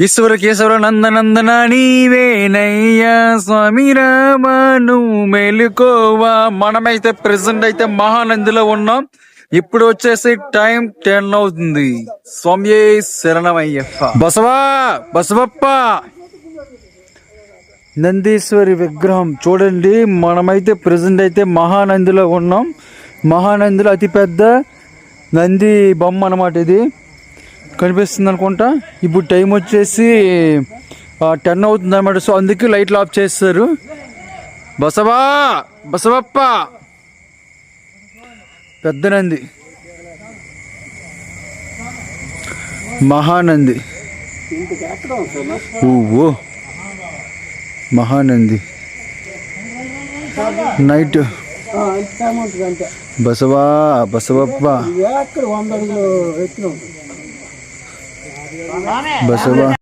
ఈశ్వర కేశవర నందనందన నీవేనయ్యా స్వామి రామను మేలుకోవా. మనమైతే ప్రెసెంట్ అయితే మహానందిలో ఉన్నాం. ఇప్పుడు వచ్చేసి టైం టెన్ అవుతుంది. స్వామి శరణమయ్యప్ప. బసవా బసవప్ప. నందీశ్వరి విగ్రహం చూడండి. మనమైతే ప్రజెంట్ అయితే మహానందిలో ఉన్నాం. మహానందిలో అతిపెద్ద నంది బొమ్మ అన్నమాట ఇది. కనిపిస్తుంది అనుకుంటా. ఇప్పుడు టైం వచ్చేసి టెన్ అవుతుంది అనమాట సో అందుకే లైట్లు ఆఫ్ చేస్తారు. బసవా బసవప్ప. పెద్ద నంది మహానంది ఓ మహానంది. నైట్. బసవా బసవప్ప. बस